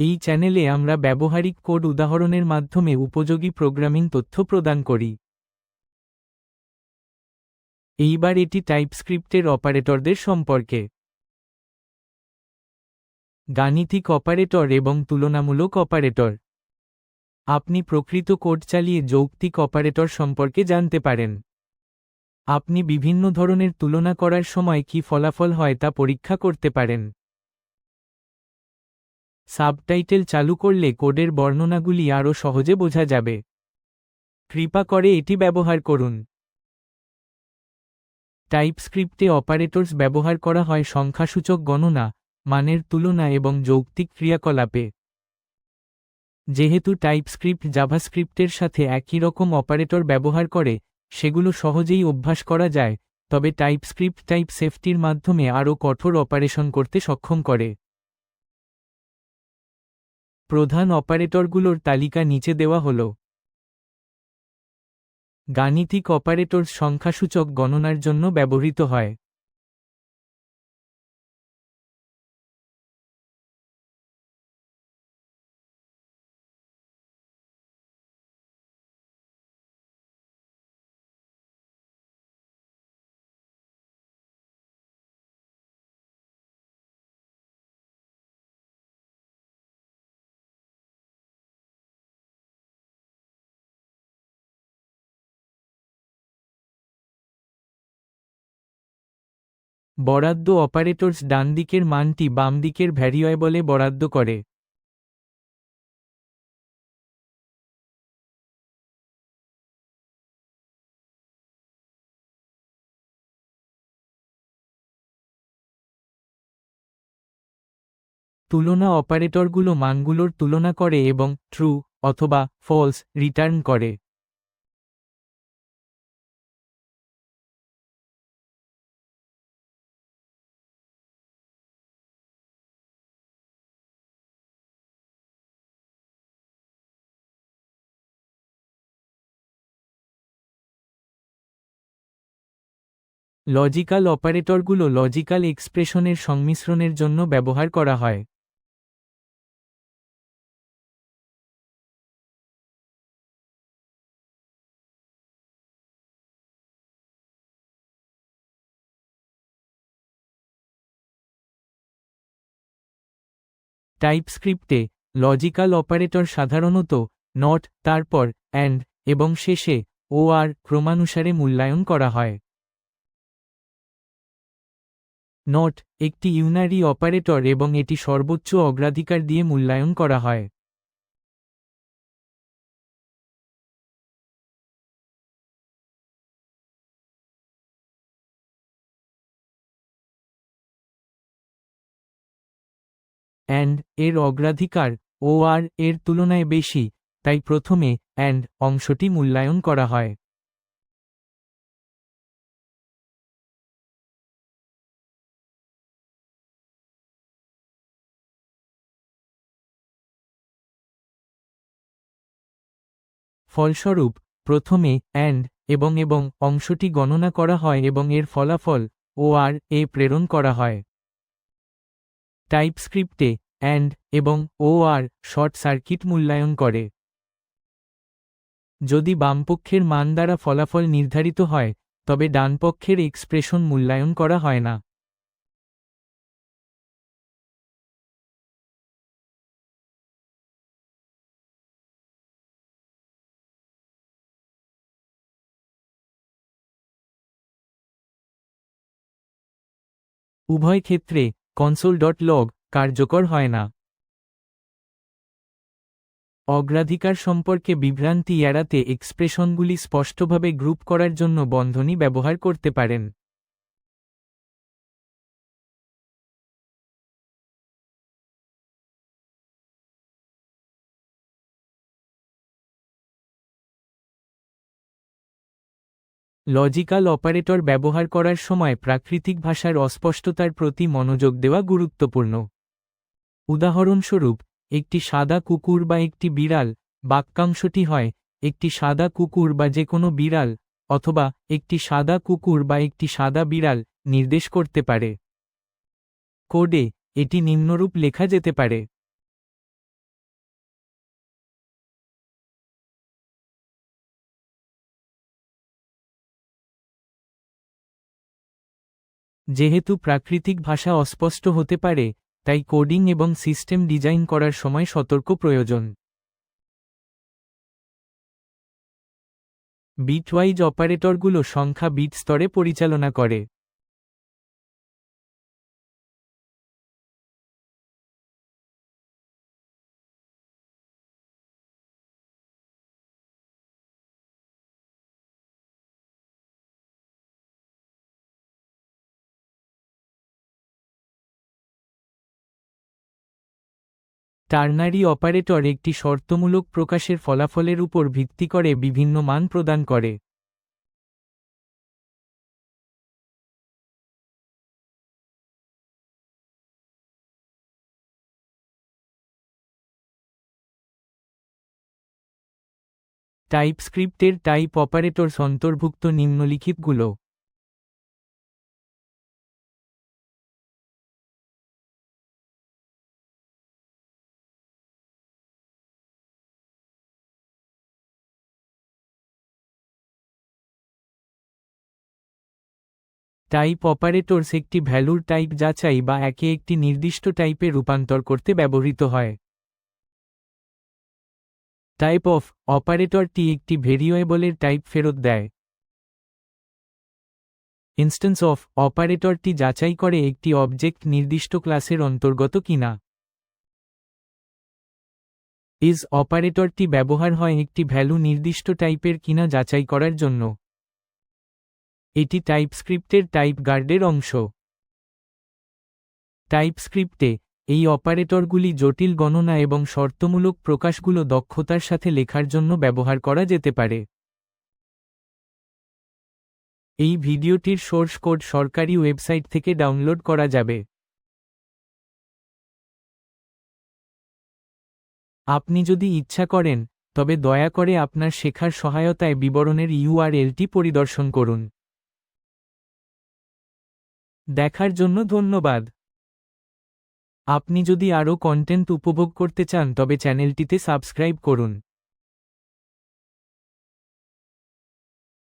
এই চ্যানেলে আমরা ব্যবহারিক কোড উদাহরণের মাধ্যমে উপযোগী প্রোগ্রামিং তথ্য প্রদান করি। এইবার এটি টাইপস্ক্রিপ্টের অপারেটরদের সম্পর্কে। গাণিতিক অপারেটর এবং তুলনামূলক অপারেটর। আপনি প্রকৃত কোড চালিয়ে যৌক্তিক অপারেটর সম্পর্কে জানতে পারেন। আপনি বিভিন্ন ধরনের তুলনা করার সময় কি ফলাফল হয় তা পরীক্ষা করতে পারেন। সাবটাইটেল চালু করলে কোডের বর্ণনাগুলি আরও সহজে বোঝা যাবে। কৃপা করে এটি ব্যবহার করুন। টাইপস্ক্রিপ্টে অপারেটরস ব্যবহার করা হয় সংখ্যাসূচক গণনা, মানের তুলনা এবং যৌক্তিক ক্রিয়াকলাপে। যেহেতু টাইপস্ক্রিপ্ট জাভাস্ক্রিপ্টের সাথে একই রকম অপারেটর ব্যবহার করে, সেগুলো সহজেই অভ্যাস করা যায়, তবে টাইপস্ক্রিপ্ট টাইপ সেফটির মাধ্যমে আরও কঠোর অপারেশন করতে সক্ষম করে। প্রধান অপারেটরগুলোর তালিকা নিচে দেওয়া হল। গাণিতিক অপারেটর সংখ্যাসূচক গণনার জন্য ব্যবহৃত হয়। বরাদ্দ অপারেটরস ডান দিকের মানটি বাম দিকের ভ্যারিয়েবলে বরাদ্দ করে। তুলনা অপারেটরগুলো মানগুলোর তুলনা করে এবং ট্রু অথবা ফলস রিটার্ন করে। লজিক্যাল অপারেটরগুলো লজিক্যাল এক্সপ্রেশনের সংমিশ্রণের জন্য ব্যবহার করা হয়। টাইপস্ক্রিপ্টে লজিক্যাল অপারেটর সাধারণত নট, তারপর, অ্যান্ড এবং শেষে ও আর ক্রমানুসারে মূল্যায়ন করা হয়। নট, একটি ইউনারি অপারেটর এবং এটি সর্বোচ্চ অগ্রাধিকার দিয়ে মূল্যায়ন করা হয়। অ্যান্ড, এর অগ্রাধিকার, ও আর, এর তুলনায় বেশি, তাই প্রথমে অ্যান্ড, অংশটি মূল্যায়ন করা হয়। ফলস্বরূপ, প্রথমে অ্যান্ড এবং এবং অংশটি গণনা করা হয় এবং এর ফলাফল ও আর এ প্রেরণ করা হয়। টাইপস্ক্রিপ্টে অ্যান্ড এবং ও আর শর্ট সার্কিট মূল্যায়ন করে। যদি বামপক্ষের মান দ্বারা ফলাফল নির্ধারিত হয়, তবে ডানপক্ষের এক্সপ্রেশন মূল্যায়ন করা হয় না। উভয় ক্ষেত্রে কনসোল ডট লগ কার্যকর হয় না। অগ্রাধিকার সম্পর্কে বিভ্রান্তি এড়াতে এক্সপ্রেশনগুলি স্পষ্টভাবে গ্রুপ করার জন্য বন্ধনী ব্যবহার করতে পারেন। লজিক্যাল অপারেটর ব্যবহার করার সময় প্রাকৃতিক ভাষার অস্পষ্টতার প্রতি মনোযোগ দেওয়া গুরুত্বপূর্ণ। উদাহরণস্বরূপ, একটি সাদা কুকুর বা একটি বিড়াল, বাক্যাংশটি হয়, একটি সাদা কুকুর বা যে কোনো বিড়াল, অথবা একটি সাদা কুকুর বা একটি সাদা বিড়াল নির্দেশ করতে পারে। কোডে এটি নিম্নরূপ লেখা যেতে পারে। যেহেতু প্রাকৃতিক ভাষা অস্পষ্ট হতে পারে, তাই কোডিং এবং সিস্টেম ডিজাইন করার সময় সতর্ক প্রয়োজন। বিটওয়াইজ অপারেটরগুলো সংখ্যা বিট স্তরে পরিচালনা করে। টার্নারি অপারেটর একটি শর্তমূলক প্রকাশের ফলাফলের উপর ভিত্তি করে বিভিন্ন মান প্রদান করে। টাইপস্ক্রিপ্টের টাইপ অপারেটরস অন্তর্ভুক্ত নিম্নলিখিতগুলো টাইপ অপারেটরস একটি ভ্যালুর টাইপ যাচাই বা একে একটি নির্দিষ্ট টাইপে রূপান্তর করতে ব্যবহৃত হয়। টাইপ অফ অপারেটরটি একটি ভেরিয়েবলের টাইপ ফেরত দেয়। ইনস্ট্যান্স অফ অপারেটরটি যাচাই করে একটি অবজেক্ট নির্দিষ্ট ক্লাসের অন্তর্গত কিনা। ইজ অপারেটরটি ব্যবহার হয় একটি ভ্যালু নির্দিষ্ট টাইপের কিনা যাচাই করার জন্য। এটি টাইপস্ক্রিপ্টের টাইপ গার্ডের অংশ। টাইপস্ক্রিপ্টে এই অপারেটরগুলি জটিল গণনা এবং শর্তমূলক প্রকাশগুলো দক্ষতার সাথে লেখার জন্য ব্যবহার করা যেতে পারে। এই ভিডিওটির সোর্স কোড সরকারি ওয়েবসাইট থেকে ডাউনলোড করা যাবে। আপনি যদি ইচ্ছা করেন, তবে দয়া করে আপনার শেখার সহায়তায় বিবরণের ইউআরএলটি পরিদর্শন করুন। দেখার জন্য ধন্যবাদ। আপনি যদি আরও কন্টেন্ট উপভোগ করতে চান তবে চ্যানেলটিতে সাবস্ক্রাইব করুন।